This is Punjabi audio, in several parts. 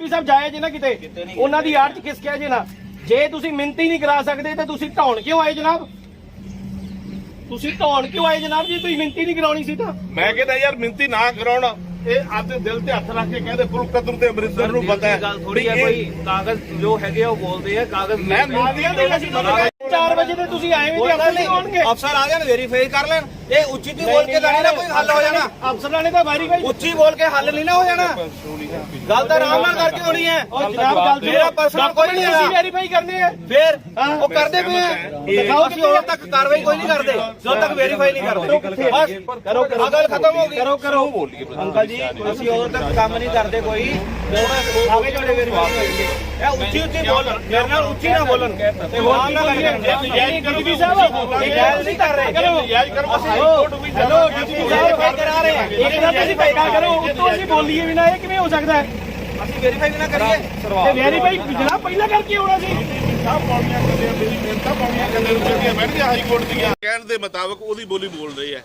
ਡੀਟੀਪੀ ਸਾਹਿਬ ਜਾਏ ਜੇ ਨਾ ਕਿਤੇ ਉਹਨਾਂ ਦੀ ਆੜ ਚ ਕਿਸ ਕਿਹਾ ਜੇ ਨਾ। ਜੇ ਤੁਸੀਂ ਮਿੰਤੀ ਨਹੀਂ ਕਰਾ ਸਕਦੇ ਤੇ ਤੁਸੀਂ ਢਾਉਣ ਕਿਉਂ ਆਏ ਜਨਾਬ? ਤੁਸੀਂ ਢਾਉਣ ਕਿਉਂ ਆਏ ਜਨਾਬ ਜੀ? ਤੁਸੀਂ ਮਿੰਤੀ ਨਹੀਂ ਕਰਾਉਣੀ ਸੀ ਤਾਂ। ਮੈਂ ਕਹਿੰਦਾ ਯਾਰ ਮਿੰਤੀ ਨਾ ਕਰਾਉਣ। ਇਹ ਆਪਦੇ ਦਿਲ ਤੇ ਹੱਥ ਰੱਖ ਕੇ ਕਹਿੰਦੇ ਫੁੱਲ ਕਦਰ ਤੇ ਅਮਰਿੰਦਰ ਨੂੰ ਪਤਾ ਹੈ। ਗੱਲ ਥੋੜੀ ਕਾਗਜ਼ ਜੋ ਹੈਗੇ ਆ ਉਹ ਬੋਲਦੇ ਆ। ਕਾਗਜ਼ ਮੈਂ ਮਾਦੀਆਂ ਦੇ ਅਸੀਂ 4 ਵਜੇ ਤੇ ਤੁਸੀਂ ਆਏ ਵੀ ਤੇ ਅਫਸਰ ਨਹੀਂ। ਆਉਣਗੇ। ਅਫਸਰ ਆ ਜਾਣ ਵੈਰੀਫਾਈ ਕਰ ਲੈਣ। ਇਹ ਉੱਚੀ ਤੇ ਬੋਲ ਕੇ ਤਾਂ ਨਾ ਕੋਈ ਹੱਲ ਹੋ ਜਾਣਾ। ਅਫਸਰਾਂ ਨੇ ਤਾਂ ਵੈਰੀਫਾਈ ਉੱਚੀ ਬੋਲ ਕੇ ਹੱਲ ਨਹੀਂ ਨਾ ਹੋ ਜਾਣਾ। ਗੱਲ ਤਾਂ ਆਰਾਮ ਨਾਲ ਕਰਕੇ ਹੋਣੀ ਹੈ। ਉਹ ਜਨਾਬ ਗੱਲ ਮੇਰਾ personal ਕੋਈ ਨਹੀਂ ਅਸੀਂ ਹੈਗਾ। ਵੈਰੀਫਾਈ ਕਰਨੇ ਆ। ਫੇਰ ਹਾਂ। ਉਹ ਕਰਦੇ ਪਏ ਆ। ਦਿਖਾਓ ਕਿ ਉਦੋਂ ਤੱਕ ਕਾਰਵਾਈ ਕੋਈ ਨਹੀਂ ਕਰਦੇ। ਜਦੋਂ ਤੱਕ ਵੈਰੀਫਾਈ ਨਹੀਂ ਕਰਦੇ। ਬਸ ਕਰੋ ਕਰੋ। ਗੱਲ ਖਤਮ ਹੋ ਗਈ। ਕਰੋ ਕਰੋ। ਅੰਕਲ ਜੀ ਅਸੀਂ ਉਦੋਂ ਤੱਕ ਕੰਮ ਨਹੀਂ ਕਰਦੇ ਕੋਈ। ਆਗੇ ਜਿਹੜੇ ਵੈਰੀਫਾਈ ਇਹ ਉੱਚੀ ਉੱਚੀ ਬੋਲਣ। ਮੇਰੇ ਨਾਲ ਉੱਚੀ ਨਾ ਬੋਲਣ। ਤੇ ਹੋਰ ਨਾ ਲੱਗੇ ਨਜਾਇਜ਼ ਡੀਟੀਪੀ ਸਾਹਿਬ ਨਜਾਇਜ਼ ਨਹੀਂ ਕਰ ਰਹੇ। ਕਰੋ ਨਜਾਇਜ਼ ਕਰੋ। ਅਸੀਂ ਹੈਲੋ ਕੋਰਟ ਵੀ ਹੈਲੋ ਡੀਟੀਪੀ ਸਾਹਿਬ ਕਰਾ ਰਹੇ ਆ। ਇੱਕ ਤਾਂ ਤੁਸੀਂ ਪੈਦਾ ਕਰੋ ਉੱਤੋਂ ਅਸੀਂ ਬੋਲੀਏ ਵੀ ਨਾ ਇਹ ਕਿਵੇਂ ਹੋ ਸਕਦਾ ਹੈ? ਅਸੀਂ ਵੈਰੀਫਾਈ ਵੀ ਨਾ ਕਰੀਏ। ਤੇ ਵੈਰੀਫਾਈ ਜਨਾਬ ਪਹਿਲਾਂ ਕਰਕੇ ਆਉਣਾ ਸੀ। ਸਾਹਿਬ ਪੌੜੀਆਂ ਕਰਦੇ ਆ, ਮੇਰੀ ਮਿਹਨਤਾਂ ਪੌੜੀਆਂ ਕਰਦੇ ਨੂੰ ਜਿਹੜੀਆਂ ਬੈਠਦੀਆਂ ਹਾਈ ਕੋਰਟ ਦੀਆਂ ਕਹਿਣ ਦੇ ਮੁਤਾਬਕ ਉਹਦੀ ਬੋਲੀ ਬੋਲ ਰਹੀ ਹੈ।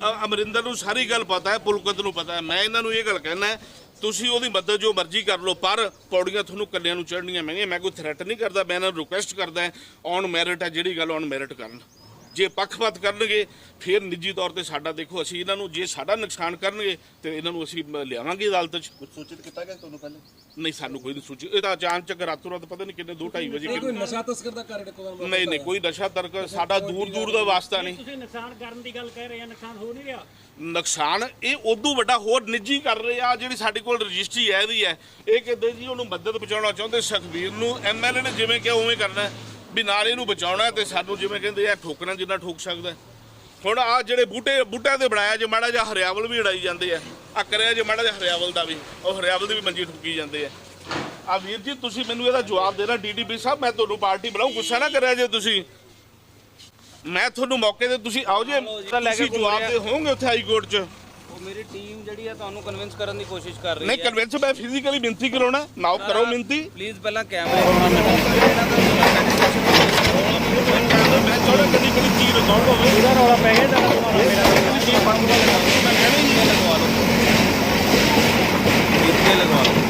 ਅ- ਅਮਰਿੰਦਰ ਨੂੰ ਸਾਰੀ ਗੱਲ ਪਤਾ ਹੈ ਪੁਲਕਤ ਨੂੰ ਪਤਾ ਹੈ। ਮੈਂ ਇਹਨਾਂ ਨੂੰ ਇਹ ਗੱਲ ਕਹਿਣਾ ਤੁਸੀਂ ਉਹਦੀ ਮਦਦ ਜੋ ਮਰਜ਼ੀ ਕਰ ਲਓ ਪਰ ਪੌੜੀਆਂ ਤੁਹਾਨੂੰ ਕੱਲਿਆਂ ਨੂੰ ਚੜ੍ਹਨੀਆਂ ਮਹਿੰਗੀਆਂ ਮੈਂ ਕੋਈ ਥ੍ਰੈਟ ਨਹੀਂ ਕਰਦਾ ਮੈਂ ਇਹਨਾਂ ਨੂੰ ਰਿਕੁਐਸਟ ਕਰਦਾ ਔਨ ਮੈਰਿਟ ਹੈ ਜਿਹੜੀ ਗੱਲ ਔਨ ਮੈਰਿਟ ਕਰਨ। ਜੇ ਪੱਖਪਾਤ ਕਰਨਗੇ ਫਿਰ ਨਿੱਜੀ ਤੌਰ ਤੇ ਸਾਡਾ ਦੇਖੋ ਅਸੀਂ ਇਹਨਾਂ ਨੂੰ ਜੇ ਸਾਡਾ ਨੁਕਸਾਨ ਕਰਨਗੇ ਤੇ ਇਹਨਾਂ ਨੂੰ ਅਸੀਂ ਲਿਆਵਾਂਗੇ ਅਦਾਲਤ 'ਚ। ਸੂਚਿਤ ਕੀਤਾ ਗਿਆ ਤੁਹਾਨੂੰ ਪਹਿਲੇ? ਨਹੀਂ ਸਾਨੂੰ ਕੋਈ ਨਹੀਂ ਸੂਚੀ ਇਹ ਤਾਂ ਅਚਾਨਕ ਰਾਤੋਂ ਰਾਤ ਪਤਾ ਨਹੀਂ ਕਿੰਨੇ 2:30 ਵਜੇ ਕੋਈ ਨਸ਼ਾ ਤਸਕਰ ਦਾ ਕਾਰਡ ਕੋਲ ਨਹੀਂ ਨਹੀਂ ਕੋਈ ਨਸ਼ਾ ਤਰਕ ਸਾਡਾ ਦੂਰ ਦੂਰ ਦਾ ਵਾਸਤਾ ਨਹੀਂ ਤੁਸੀਂ ਨੁਕਸਾਨ ਕਰਨ ਦੀ ਗੱਲ ਕਹਿ ਰਹੇ ਆ ਨੁਕਸਾਨ ਹੋ ਨਹੀਂ ਰਿਹਾ। ਨੁਕਸਾਨ ਇਹ ਉਦੋਂ ਵੱਡਾ ਹੋਰ ਨਿੱਜੀ ਕਰ ਰਹੇ ਆ ਜਿਹੜੀ ਸਾਡੇ ਕੋਲ ਰਜਿਸਟਰੀ ਹੈ ਇਹਦੀ ਹੈ। ਇਹ ਕਹਿੰਦੇ ਜੀ ਉਹਨੂੰ ਮਦਦ ਪਹੁੰਚਾਉਣਾ ਚਾਹੁੰਦੇ ਸੁਖਬੀਰ ਨੂੰ ਐਮਐਲਏ ਨੇ ਜਿਵੇਂ ਕਿਹਾ ਉਵੇਂ ਕਰਨਾ ਹੈ। ਵੀ ਨਾਲ ਇਹਨੂੰ ਬਚਾਉਣਾ ਤੇ ਸਾਨੂੰ ਜਿਵੇਂ ਕਹਿੰਦੇ ਆ ਠੋਕਣਾ ਜਿੰਨਾ ਠੋਕ ਸਕਦਾ। ਹੁਣ ਆ ਜਿਹੜੇ ਬੂਟੇ ਬੂਟਿਆਂ ਤੇ ਬਣਾਇਆ ਜੇ ਮਾੜਾ ਜਿਹਾ ਹਰਿਆਵਲ ਵੀ ਉਡਾਈ ਜਾਂਦੇ ਆ ਆ ਕਰਿਆ ਜੇ ਮਾੜਾ ਜਿਹਾ ਹਰਿਆਵਲ ਦਾ ਵੀ ਉਹ ਹਰਿਆਵਲ ਦੀ ਵੀ ਮੰਜੀ ਠੁੱਕੀ ਜਾਂਦੇ ਆ। ਆ ਵੀਰ ਜੀ ਤੁਸੀਂ ਮੈਨੂੰ ਇਹਦਾ ਜਵਾਬ ਦੇਣਾ ਡੀਡੀਪੀ ਸਾਹਿਬ ਮੈਂ ਤੁਹਾਨੂੰ ਪਾਰਟੀ ਬਣਾਉ ਗੁੱਸਾ ਨਾ ਕਰਿਆ ਜੇ ਤੁਸੀਂ। ਮੈਂ ਤੁਹਾਨੂੰ ਮੌਕੇ ਤੇ ਤੁਸੀਂ ਆਓ ਜੇ ਤੁਸੀਂ ਜਵਾਬ ਦੇ ਹੋਵੋਗੇ ਉੱਥੇ ਹਾਈ ਕੋਰਟ 'ਚ? ਉਹ ਮੇਰੀ ਟੀਮ ਜਿਹੜੀ ਆ ਤੁਹਾਨੂੰ ਕਨਵਿੰਸ ਕਰਨ ਦੀ ਕੋਸ਼ਿਸ਼ ਕਰ ਰਹੀ ਨਹੀਂ ਹੈ ਕਨਵਿੰਸ ਮੈਂ ਫਿਜ਼ੀਕਲੀ ਮਿੰਤੀ ਕਰਾਉਣਾ ਨਾਓ ਕਰੋ ਮਿੰਤੀ। ਪਲੀਜ਼ ਪਹਿਲਾਂ ਕੈਮਰੇ ਮੈਂ ਚਾਹੁੰਦਾ ਕਦੀ ਕਦੀ ਚੀਜ਼ ਰਿਕਾਰਡ ਹੋਵੇ ਇਹਦਾ ਰੌਲਾ ਪੈ ਗਿਆ ਤਾਂ ਕਦੀ ਚੀਜ਼ ਬਣ ਮੈਂ ਕਹਿਣਾ ਹੀ ਇੱਥੇ ਲਗਵਾ ਲਓ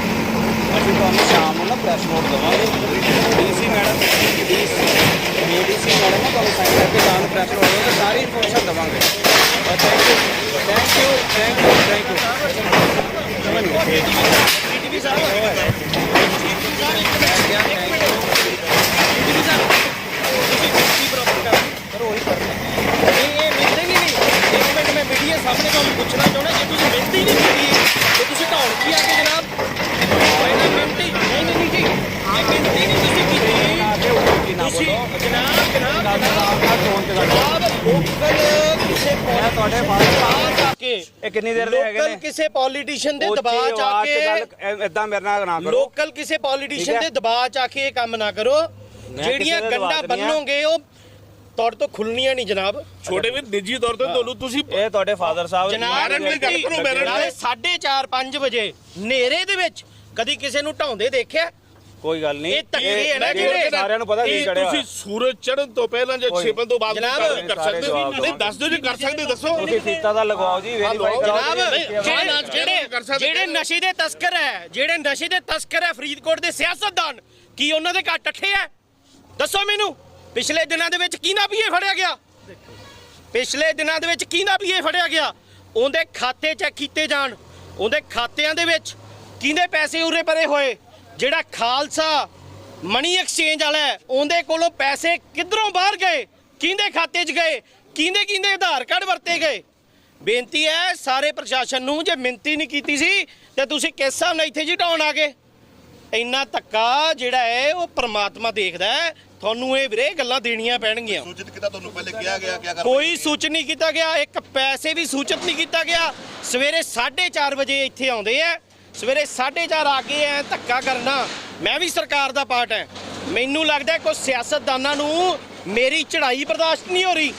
ਅਸੀਂ ਤੁਹਾਨੂੰ ਸ਼ਾਮ ਨੂੰ ਨਾ ਪ੍ਰੈਸ ਨੋਟ ਦਵਾਂਗੇ ਡੀਸੀ ਮੈਡਮ ਡੀਸੀ ਮੈਡਮ ਨਾ ਤੁਹਾਨੂੰ ਸਾਈਨ ਕਰਕੇ ਤੁਹਾਨੂੰ ਪ੍ਰੈਸ ਨੋਟ ਦਵਾਂਗੇ ਸਾਰੀ ਇਨਫੋਰਮੇਸ਼ਨ ਦਵਾਂਗੇ thank you thank you thank you thank you ਨਹੀਂ ਇਹ ਮਿਲਦੇ ਨਹੀਂ ਨਹੀਂ ਇੱਕ ਮਿੰਟ ਮੈਂ ਮੀਡੀਆ ਸਾਹਮਣੇ ਤੁਹਾਨੂੰ ਪੁੱਛਣਾ ਚਾਹੁੰਦਾ ਜੇ ਤੁਸੀਂ ਮਿਹਨਤੀ ਨਹੀਂ ਕੀਤੀ ਤੇ ਤੁਸੀਂ ਢਾਉਣ ਕੀ ਆ ਕੇ ਜਨਾਬ ਪਹਿਲਾਂ ਮਿਹਨਤੀ ਨਹੀਂ ਨਹੀਂ ਨਹੀਂ ਜੀ ਇਹ ਮਿਹਨਤੀ ਨਹੀਂ ਤੁਸੀਂ ਕੀਤੀ ਤੁਸੀਂ ਜਨਾਬ ਜਨਾਬ ਜਨਾਬ ਲੋਕਲ ਕਿਸੇ ਤੁਹਾਡੇ ਇਹ ਕਿੰਨੀ ਦੇਰ ਦੇ ਹੈਗੇ ਲੋਕਲ ਨੇ? ਕਿਸੇ ਪੋਲੀਟੀਸ਼ੀਅਨ ਦੇ ਉੱਚੀ ਦਬਾਅ ਚ ਆ ਆਵਾਜ਼ 'ਚ ਕੇ ਗੱਲ ਇਦਾਂ ਮੇਰੇ ਨਾਲ ਨਾ ਕਰੋ। ਲੋਕਲ ਕਿਸੇ ਪੋਲੀਟੀਸ਼ੀਅਨ ਠੀਕ ਹੈ। ਦੇ ਦਬਾਅ ਚ ਆ ਕੇ ਇਹ ਕੰਮ ਨਾ ਕਰੋ। ਕਿਸੇ ਜਿਹੜੀਆਂ ਦੇ ਗੰਡਾ ਦਬਾਅ 'ਚ ਨਹੀਂ ਆ। ਬੰਨੋਗੇ ਉਹ ਤੁਹਾਡੇ ਤੋਂ ਖੁੱਲਣੀਆਂ ਨਹੀਂ ਜਨਾਬ। ਛੋਟੇ ਵੀਰ ਨਿੱਜੀ ਤੌਰ ਤੇ ਤੁਹਾਨੂੰ ਤੁਸੀਂ ਇਹ ਤੁਹਾਡੇ ਫਾਦਰ ਸਾਹਿਬ ਜਨਾਬ ਮੈਡਮ ਦੀ ਗੱਲ ਕਰੋ, ਮੈਡਮ ਦੀ। ਨਾਲੇ 4:30 5 ਵਜੇ ਹਨੇਰੇ ਦੇ ਵਿੱਚ ਕਦੀ ਕਿਸੇ ਨੂੰ ਢਾਉਂਦੇ ਦੇਖਿਆ? ਕੋਈ ਗੱਲ ਨਹੀਂ। ਇਹ ਧੱਕੇ ਹੈ ਨਾ ਜਿਹੜੇ ਸਾਰਿਆਂ ਨੂੰ ਪਤਾ ਕੀ ਚੜਿਆ ਤੁਸੀਂ ਸੂਰਜ ਚੜ੍ਹਨ ਤੋਂ ਪਹਿਲਾਂ ਜਾਂ ਛਿਪਣ ਤੋਂ ਬਾਅਦ ਜਨਾਬ, ਕਰ ਸਕਦੇ ਹੋ। ਨਹੀਂ ਦੱਸ ਦਿਓ ਜੇ ਕਰ ਸਕਦੇ ਦੱਸੋ। ਤੁਸੀਂ ਫੀਤਾ ਦਾ ਲਗਵਾਓ ਜੀ ਵੈਰੀਫਾਈ। ਜਨਾਬ ਜਿਹੜੇ ਜਿਹੜੇ ਕਰ। ਸਕਦੇ ਜਿਹੜੇ ਨਸ਼ੇ ਦੇ ਤਸਕਰ ਹੈ ਜਿਹੜੇ ਨਸ਼ੇ ਦੇ ਤਸਕਰ ਹੈ ਫਰੀਦਕੋਟ ਦੇ ਸਿਆਸਤਦਾਨ ਕੀ ਉਹਨਾਂ ਦੇ ਘਰ ਟੱਠੇ ਹੈ? ਦੱਸੋ ਮੈਨੂੰ ਪਿਛਲੇ ਦਿਨਾਂ ਦੇ ਵਿੱਚ ਕਿਹਨਾਂ ਪੀਏ ਫੜਿਆ ਗਿਆ? ਪਿਛਲੇ ਦਿਨਾਂ ਦੇ ਵਿੱਚ ਕਿਹਨਾਂ ਪੀਏ ਫੜਿਆ ਗਿਆ? ਉਹਦੇ ਖਾਤੇ ਚੈੱਕ ਕੀਤੇ ਜਾਣ ਉਹਦੇ ਖਾਤਿਆਂ ਦੇ ਵਿੱਚ ਕਿਹਦੇ ਪੈਸੇ ਉਰੇ ਪਰੇ ਹੋਏ? ਜਿਹੜਾ ਖਾਲਸਾ ਮਨੀ ਐਕਸਚੇਂਜ ਵਾਲਾ ਹੈ ਉਹਦੇ ਕੋਲੋਂ ਪੈਸੇ ਕਿੱਧਰੋਂ ਬਾਹਰ ਗਏ? ਕਿਹਦੇ ਖਾਤੇ 'ਚ ਗਏ? ਕਿਹਦੇ ਕਿਹਦੇ ਆਧਾਰ ਕਾਰਡ ਵਰਤੇ ਗਏ? ਬੇਨਤੀ ਹੈ ਸਾਰੇ ਪ੍ਰਸ਼ਾਸਨ ਨੂੰ ਜੇ ਮਿੰਤੀ ਨਹੀਂ ਕੀਤੀ ਸੀ ਤੇ ਤੁਸੀਂ ਕਿਸ ਹਿਸਾਬ ਨਾਲ ਇੱਥੇ ਜਿਟਾਉਣ ਆ ਗਏ? ਇੰਨਾ ਧੱਕਾ ਜਿਹੜਾ ਹੈ ਉਹ ਪ੍ਰਮਾਤਮਾ ਦੇਖਦਾ ਹੈ। ਤੁਹਾਨੂੰ ਇਹ ਵੀਰੇ ਗੱਲਾਂ ਦੇਣੀਆਂ ਪੈਣਗੀਆਂ। ਸੂਚਿਤ ਕੀਤਾ ਤੁਹਾਨੂੰ ਪਹਿਲੇ ਕਿਹਾ ਗਿਆ ਕਿ ਅਗਰ ਕੋਈ ਸੂਚਨ ਨਹੀਂ ਕੀਤਾ ਗਿਆ ਇੱਕ ਪੈਸੇ ਵੀ ਸੂਚਿਤ ਨਹੀਂ ਕੀਤਾ ਗਿਆ। ਸਵੇਰੇ 4:30 ਵਜੇ ਇੱਥੇ ਆਉਂਦੇ ਆ। ਸਵੇਰੇ 4:30 ਆ ਕੇ ਐ ਧੱਕਾ ਕਰਨਾ, ਮੈਂ ਵੀ ਸਰਕਾਰ ਦਾ ਪਾਰਟ ਹੈ ਮੈਨੂੰ ਲੱਗਦਾ ਕੋਈ ਸਿਆਸਤਦਾਨਾਂ ਨੂੰ ਮੇਰੀ ਚੜ੍ਹਾਈ ਬਰਦਾਸ਼ਤ ਨਹੀਂ ਹੋ ਰਹੀ।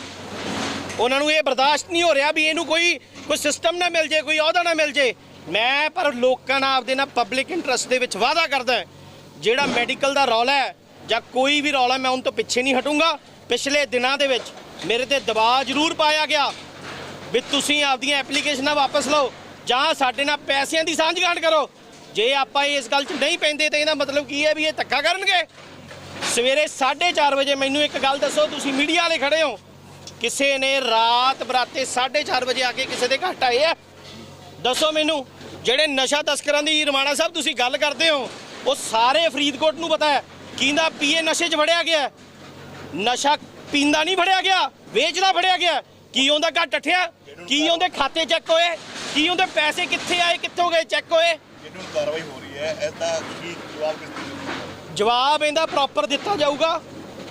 ਉਹਨਾਂ ਨੂੰ ਇਹ ਬਰਦਾਸ਼ਤ ਨਹੀਂ ਹੋ ਰਿਹਾ ਵੀ ਇਹਨੂੰ ਕੋਈ ਕੋਈ ਸਿਸਟਮ ਨਾ ਮਿਲ ਜੇ, ਕੋਈ ਅਹੁਦਾ ਨਾ ਮਿਲ ਜੇ। ਮੈਂ ਪਰ ਲੋਕਾਂ ਨਾਲ ਆਪਦੇ ਨਾਲ ਪਬਲਿਕ ਇੰਟਰਸਟ ਦੇ ਵਿੱਚ ਵਾਅਦਾ ਕਰਦਾ ਜਿਹੜਾ ਮੈਡੀਕਲ ਦਾ ਰੌਲਾ ਹੈ ਜਾਂ ਕੋਈ ਵੀ ਰੌਲਾ, ਮੈਂ ਉਹਨਾਂ ਤੋਂ ਪਿੱਛੇ ਨਹੀਂ ਹਟੂੰਗਾ। ਪਿਛਲੇ ਦਿਨਾਂ ਦੇ ਵਿੱਚ ਮੇਰੇ ਤੇ ਦਬਾਅ ਜ਼ਰੂਰ ਪਾਇਆ ਗਿਆ ਵੀ ਤੁਸੀਂ ਆਪਦੀਆਂ ਐਪਲੀਕੇਸ਼ਨਾਂ ਵਾਪਸ ਲਓ। ਜਾਂ ਸਾਡੇ ਨਾਲ ਪੈਸਿਆਂ ਦੀ ਸਾਂਝ ਸਾਂਝਗਾਂਠ ਕਰੋ। ਜੇ ਆਪਾਂ ਇਸ ਗੱਲ 'ਚ ਨਹੀਂ ਪੈਂਦੇ ਤਾਂ ਇਹਦਾ ਮਤਲਬ ਕੀ ਹੈ ਵੀ ਇਹ ਧੱਕਾ ਕਰਨਗੇ? ਸਵੇਰੇ 4:30 ਵਜੇ ਮੈਨੂੰ ਇੱਕ ਗੱਲ ਦੱਸੋ, ਤੁਸੀਂ ਮੀਡੀਆ ਵਾਲੇ ਖੜੇ ਹੋ। ਕਿਸੇ ਨੇ ਰਾਤ ਬਰਾਤੇ 4:30 ਵਜੇ ਆ ਕੇ ਕਿਸੇ ਦੇ ਘਰ ਆਏ ਆ? ਦੱਸੋ ਮੈਨੂੰ, ਜਿਹੜੇ ਨਸ਼ਾ ਤਸਕਰਾਂ ਦੀ ਰਮਾਣਾ ਸਾਹਿਬ ਤੁਸੀਂ ਗੱਲ ਕਰਦੇ ਹੋ, ਉਹ ਸਾਰੇ ਫਰੀਦਕੋਟ ਨੂੰ ਪਤਾ ਹੈ। ਕਿੰਦਾ ਪੀਏ ਨਸ਼ੇ 'ਚ ਫੜਿਆ ਗਿਆ? ਨਸ਼ਾ ਪੀਂਦਾ ਨਹੀਂ ਫੜਿਆ ਗਿਆ, ਵੇਚਦਾ ਫੜਿਆ ਗਿਆ। ਕੀ ਉਹਦਾ ਘਰ ਟੱਠਿਆ? ਕੀ ਉਹਦੇ ਖਾਤੇ ਚੈੱਕ ਹੋਏ? ਕੀ ਉਹਦੇ ਪੈਸੇ ਕਿੱਥੇ ਆਏ ਕਿੱਥੋਂ ਗਏ? ਚੈੱਕ ਹੋਏ। ਜਿਹਨੂੰ ਕਾਰਵਾਈ ਹੋ ਰਹੀ ਹੈ ਐਸਾ ਕੀ ਜਵਾਬ ਕਿਸ ਦੀ ਜਵਾਬ ਇਹਦਾ ਪ੍ਰੋਪਰ ਦਿੱਤਾ ਜਾਊਗਾ।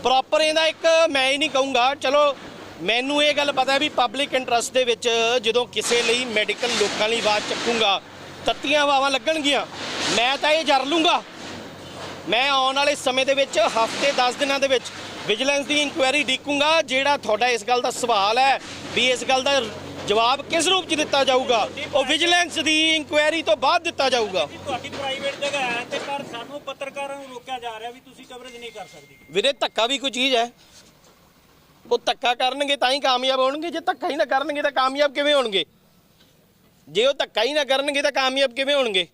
ਪ੍ਰੋਪਰ ਇਹਦਾ ਇੱਕ ਮੈਂ ਹੀ ਨਹੀਂ ਕਹੂੰਗਾ। ਚਲੋ ਮੈਨੂੰ ਇਹ ਗੱਲ ਪਤਾ ਵੀ ਪਬਲਿਕ ਇੰਟਰਸਟ ਦੇ ਵਿੱਚ ਜਦੋਂ ਕਿਸੇ ਲਈ ਮੈਡੀਕਲ ਲੋਕਾਂ ਲਈ ਆਵਾਜ਼ ਚੱਕੂੰਗਾ ਤੱਤੀਆਂ ਵਾਵਾਂ ਲੱਗਣਗੀਆਂ। ਮੈਂ ਤਾਂ ਇਹ ਜਰ ਲੂੰਗਾ। ਮੈਂ ਆਉਣ ਵਾਲੇ ਸਮੇਂ ਦੇ ਵਿੱਚ ਹਫ਼ਤੇ 10 ਦਿਨਾਂ ਦੇ ਵਿੱਚ ਵਿਜੀਲੈਂਸ ਦੀ ਇਨਕੁਆਇਰੀ ਡੀਕੂੰਗਾ ਜਿਹੜਾ ਤੁਹਾਡਾ ਇਸ ਗੱਲ ਦਾ ਸਵਾਲ ਹੈ ਵੀ ਇਸ ਗੱਲ ਦਾ ਜਵਾਬ ਕਿਸ ਰੂਪ 'ਚ ਦਿੱਤਾ ਜਾਊਗਾ? ਉਹ ਵਿਜੀਲੈਂਸ ਦੀ ਇਨਕੁਆਇਰੀ ਤੋਂ ਬਾਅਦ ਦਿੱਤਾ ਜਾਊਗਾ। ਤੁਹਾਡੀ ਪ੍ਰਾਈਵੇਟ ਜਗ੍ਹਾ ਹੈ ਤੇ ਪਰ ਸਾਨੂੰ ਪੱਤਰਕਾਰਾਂ ਨੂੰ ਰੋਕਿਆ ਜਾ ਰਿਹਾ ਵੀ ਤੁਸੀਂ ਕਵਰੇਜ ਨਹੀਂ ਕਰ ਸਕਦੇ। ਵੀਰੇ ਧੱਕਾ ਵੀ ਕੋਈ ਚੀਜ਼ ਹੈ। ਉਹ ਧੱਕਾ ਕਰਨਗੇ ਤਾਂ ਹੀ ਕਾਮਯਾਬ ਹੋਣਗੇ। ਜੇ ਧੱਕਾ ਹੀ ਨਾ ਕਰਨਗੇ ਤਾਂ ਕਾਮਯਾਬ ਕਿਵੇਂ ਹੋਣਗੇ? ਜੇ ਉਹ ਧੱਕਾ ਹੀ ਨਾ ਕਰਨਗੇ ਤਾਂ ਕਾਮਯਾਬ ਕਿਵੇਂ ਹੋਣਗੇ?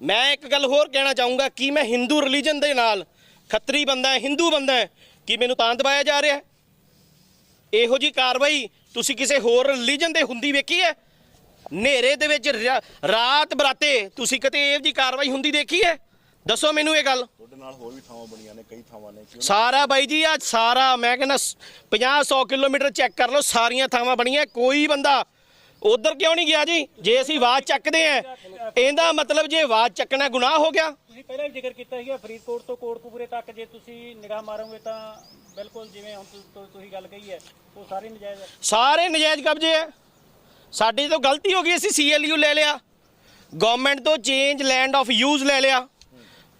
ਮੈਂ ਇੱਕ ਗੱਲ ਹੋਰ ਕਹਿਣਾ ਚਾਹੂੰਗਾ ਕਿ ਮੈਂ ਹਿੰਦੂ ਰਿਲੀਜਨ ਦੇ ਨਾਲ ਖੱਤਰੀ ਬੰਦਾ ਹੈ ਹਿੰਦੂ ਬੰਦਾ ਹੈ ਕਿ ਮੈਨੂੰ ਤਾਂ ਦਬਾਇਆ ਜਾ ਰਿਹਾ ਇਹੋ ਜੀ ਕਾਰਵਾਈ ਤੁਸੀਂ ਕਿਸੇ ਹੋਰ ਰਿਲੀਜਨ ਦੇ ਹੁੰਦੀ ਵੇਖੀ ਹੈ? ਹਨੇਰੇ ਦੇ ਵਿੱਚ ਰਾ- ਰਾਤ ਬਰਾਤੇ ਤੁਸੀਂ ਕਿਤੇ ਇਹੋ ਜੀ ਕਾਰਵਾਈ ਹੁੰਦੀ ਦੇਖੀ ਹੈ? ਦੱਸੋ ਮੈਨੂੰ ਇਹ ਗੱਲ। ਤੁਹਾਡੇ ਨਾਲ ਹੋਰ ਵੀ ਥਾਵਾਂ ਬਣੀਆਂ ਨੇ ਕਈ ਥਾਵਾਂ ਨੇ। ਕਿਉਂ ਸਾਰਾ ਬਾਈ ਜੀ ਆ ਸਾਰਾ ਮੈਂ ਕਹਿੰਦਾ 50 100 ਕਿਲੋਮੀਟਰ ਚੈੱਕ ਕਰ ਲਓ ਸਾਰੀਆਂ ਥਾਵਾਂ ਬਣੀਆਂ ਕੋਈ ਬੰਦਾ ਉਧਰ ਕਿਉਂ ਨਹੀਂ ਗਿਆ ਜੀ? ਜੇ ਅਸੀਂ ਆਵਾਜ਼ ਚੱਕਦੇ ਆ ਇਹਦਾ ਮਤਲਬ ਜੇ ਆਵਾਜ਼ ਚੱਕਣਾ ਗੁਨਾਹ ਹੋ ਗਿਆ। ਤੁਸੀਂ ਪਹਿਲਾਂ ਵੀ ਜ਼ਿਕਰ ਕੀਤਾ ਸੀਗਾ ਫਰੀਦਕੋਟ ਤੋਂ ਕੋਟਕਪੂਰੇ ਤੱਕ ਜੇ ਤੁਸੀਂ ਨਿਗਾਹ ਮਾਰੋਗੇ ਤਾਂ ਬਿਲਕੁਲ ਜਿਵੇਂ ਹੁਣ ਤੁ- ਤੁਸੀਂ ਗੱਲ ਕਹੀ ਹੈ, ਉਹ ਸਾਰੇ ਨਜਾਇਜ਼ ਹੈ। ਸਾਰੇ ਨਜਾਇਜ਼ ਕਬਜ਼ੇ ਹੈ। ਸਾਡੀ ਤੋਂ ਗਲਤੀ ਹੋ ਗਈ, ਅਸੀਂ ਸੀਐਲਯੂ ਲੈ ਲਿਆ। ਗਵਰਨਮੈਂਟ ਤੋਂ ਚੇਂਜ ਲੈਂਡ ਆਫ ਯੂਜ਼ ਲੈ ਲਿਆ।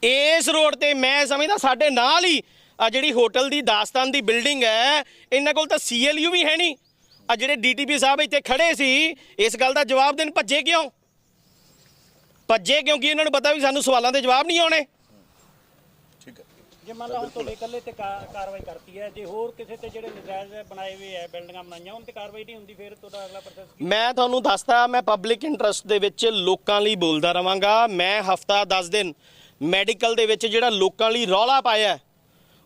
ਇਸ ਰੋਡ ਤੇ ਮੈਂ ਸਮਝਦਾ ਸਾਡੇ ਨਾਲ ਹੀ ਆ ਜਿਹੜੀ ਹੋਟਲ ਦੀ, ਦਾਸਤਾਨ ਦੀ ਬਿਲਡਿੰਗ ਹੈ, ਇਹਨਾਂ ਕੋਲ ਤਾਂ ਸੀਐਲਯੂ ਵੀ ਹੈ ਨਹੀਂ। ਆ ਜਿਹੜੇ ਡੀਟੀਪੀ ਸਾਹਿਬ ਇੱਥੇ ਖੜੇ ਸੀ, ਇਸ ਗੱਲ ਦਾ ਜਵਾਬ ਦੇਣ ਭੱਜੇ ਕਿਉਂ? ਭੱਜੇ ਕਿਉਂਕਿ ਇਹਨਾਂ ਨੂੰ ਪਤਾ ਵੀ ਸਾਨੂੰ ਸਵਾਲਾਂ ਦੇ ਜਵਾਬ ਨਹੀਂ ਆਉਣੇ। ਜੇ ਮੰਨ ਲਾ ਹੁਣ ਤੁਹਾਡੇ ਇਕੱਲੇ ਤੇ ਕਾ- ਕਾਰਵਾਈ ਕਰਤੀ ਹੈ ਜੇ ਹੋਰ ਕਿਸੇ ਤੇ ਜਿਹੜੇ ਨਜਾਇਜ਼ ਬਣਾਏ ਹੋਏ ਹੈ ਬਿਲਡਿੰਗਾਂ ਬਣਾਈਆਂ ਉਹਨਾਂ ਤੇ ਕਾਰਵਾਈ ਨਹੀਂ ਹੁੰਦੀ ਫਿਰ ਤੁਹਾਡਾ ਅਗਲਾ ਪ੍ਰੋਸੈਸ ਕੀ ਮੈਂ ਤੁਹਾਨੂੰ ਦੱਸਦਾ ਮੈਂ ਪਬਲਿਕ ਇੰਟਰਸਟ ਦੇ ਵਿੱਚ ਲੋਕਾਂ ਲਈ ਬੋਲਦਾ ਰਵਾਂਗਾ। ਮੈਂ ਹਫਤਾ 10 ਦਿਨ ਮੈਡੀਕਲ ਦੇ ਵਿੱਚ ਜਿਹੜਾ ਲੋਕਾਂ ਲਈ ਰੌਲਾ ਪਾਇਆ ਹੈ,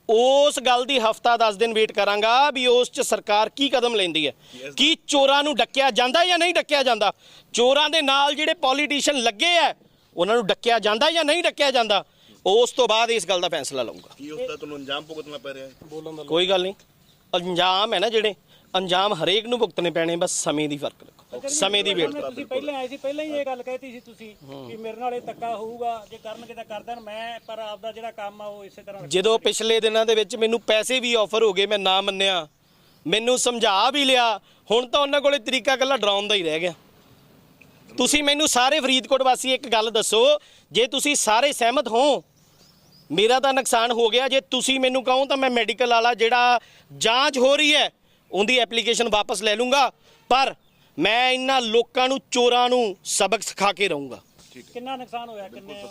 ਉਸ ਗੱਲ ਦੀ ਹਫਤਾ 10 ਦਿਨ ਵੇਟ ਕਰਾਂਗਾ ਵੀ ਉਸ 'ਚ ਸਰਕਾਰ ਕੀ ਕਦਮ ਲੈਂਦੀ ਹੈ। ਕੀ ਚੋਰਾਂ ਨੂੰ ਡੱਕਿਆ ਜਾਂਦਾ ਜਾਂ ਨਹੀਂ ਡੱਕਿਆ ਜਾਂਦਾ? ਚੋਰਾਂ ਦੇ ਨਾਲ ਜਿਹੜੇ ਪੋਲੀਟੀਸ਼ੀਅਨ ਲੱਗੇ ਆ ਉਹਨਾਂ ਨੂੰ ਡੱਕਿਆ ਜਾਂਦਾ ਜਾਂ ਨਹੀਂ ਡੱਕਿਆ ਜਾਂਦਾ? ਉਸ ਤੋਂ ਬਾਅਦ ਇਸ ਗੱਲ ਦਾ ਫੈਸਲਾ ਲਵਾਂਗਾ ਕੀ ਉਸ ਦਾ ਤੁਹਾਨੂੰ ਅੰਜਾਮ ਭੁਗਤਣਾ ਪੈ ਰਿਹਾ ਹੈ? ਕੋਈ ਗੱਲ ਨਹੀਂ। ਅੰਜਾਮ ਹੈ ਨਾ ਜਿਹੜੇ ਅੰਜਾਮ ਹਰੇਕ ਨੂੰ ਭੁਗਤਣੇ ਪੈਣੇ ਬਸ ਸਮੇਂ ਦੀ ਫ਼ਰਕ ਰੱਖੋ। ਸਮੇਂ ਦੀ ਵੇਟ ਕਰੋ। ਤੁਸੀਂ ਪਹਿਲਾਂ ਆਏ ਸੀ ਪਹਿਲਾਂ ਹੀ ਇਹ ਗੱਲ ਕਹਿਤੀ ਸੀ ਤੁਸੀਂ ਕਿ ਮੇਰੇ ਨਾਲ ਇਹ ਧੱਕਾ ਹੋਊਗਾ ਜੇ ਕਰਨਗੇ ਤਾਂ ਕਰ ਦੇਣ ਮੈਂ ਪਰ ਆਪਦਾ ਜਿਹੜਾ ਕੰਮ ਆ ਉਹ ਇਸੇ ਤਰ੍ਹਾਂ। ਜਦੋਂ ਪਿਛਲੇ ਦਿਨਾਂ ਦੇ ਵਿੱਚ ਮੈਨੂੰ ਪੈਸੇ ਵੀ ਆਫਰ ਹੋ ਗਏ ਮੈਂ ਨਾ ਮੰਨਿਆ। ਮੈਨੂੰ ਸਮਝਾ ਵੀ ਲਿਆ ਹੁਣ ਤਾਂ ਉਹਨਾਂ ਕੋਲੇ ਤਰੀਕਾ ਕੱਲਾ ਡਰਾਉਣ ਦਾ ਹੀ ਰਹਿ ਗਿਆ। ਤੁਸੀਂ ਮੈਨੂੰ ਸਾਰੇ ਫਰੀਦਕੋਟ ਵਾਸੀ ਇੱਕ ਗੱਲ ਦੱਸੋ ਜੇ ਤੁਸੀਂ ਸਾਰੇ ਸਹਿਮਤ ਹੋ ਮੇਰਾ ਤਾਂ ਨੁਕਸਾਨ ਹੋ ਗਿਆ। ਜੇ ਤੁਸੀਂ ਮੈਨੂੰ ਕਹੋ ਤਾਂ ਮੈਂ ਮੈਡੀਕਲ ਵਾਲਾ ਜਿਹੜਾ ਜਾਂਚ ਹੋ ਰਹੀ ਹੈ ਉਹਦੀ ਐਪਲੀਕੇਸ਼ਨ ਵਾਪਸ ਲੈ ਲੂੰਗਾ। ਪਰ ਮੈਂ ਇਹਨਾਂ ਲੋਕਾਂ ਨੂੰ ਚੋਰਾਂ ਨੂੰ ਸਬਕ ਸਿਖਾ ਕੇ ਰਹੂੰਗਾ। ਕਿੰਨਾ ਨੁਕਸਾਨ ਹੋਇਆ? ਕਿੰਨੇ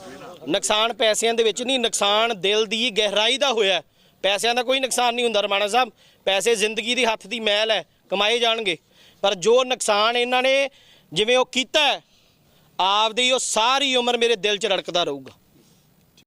ਨੁਕਸਾਨ ਪੈਸਿਆਂ ਦੇ ਵਿੱਚ ਨਹੀਂ ਨੁਕਸਾਨ ਦਿਲ ਦੀ ਗਹਿਰਾਈ ਦਾ ਹੋਇਆ। ਪੈਸਿਆਂ ਦਾ ਕੋਈ ਨੁਕਸਾਨ ਨਹੀਂ ਹੁੰਦਾ ਰਮਾਣਾ ਸਾਹਿਬ। ਪੈਸੇ ਜ਼ਿੰਦਗੀ ਦੀ ਹੱਥ ਦੀ ਮੈਲ ਹੈ ਕਮਾਏ ਜਾਣਗੇ। ਪਰ ਜੋ ਨੁਕਸਾਨ ਇਹਨਾਂ ਨੇ ਜਿਵੇਂ ਉਹ ਕੀਤਾ ਆਪਦੀ ਉਹ ਸਾਰੀ ਉਮਰ ਮੇਰੇ ਦਿਲ 'ਚ ਰੜਕਦਾ ਰਹੂਗਾ।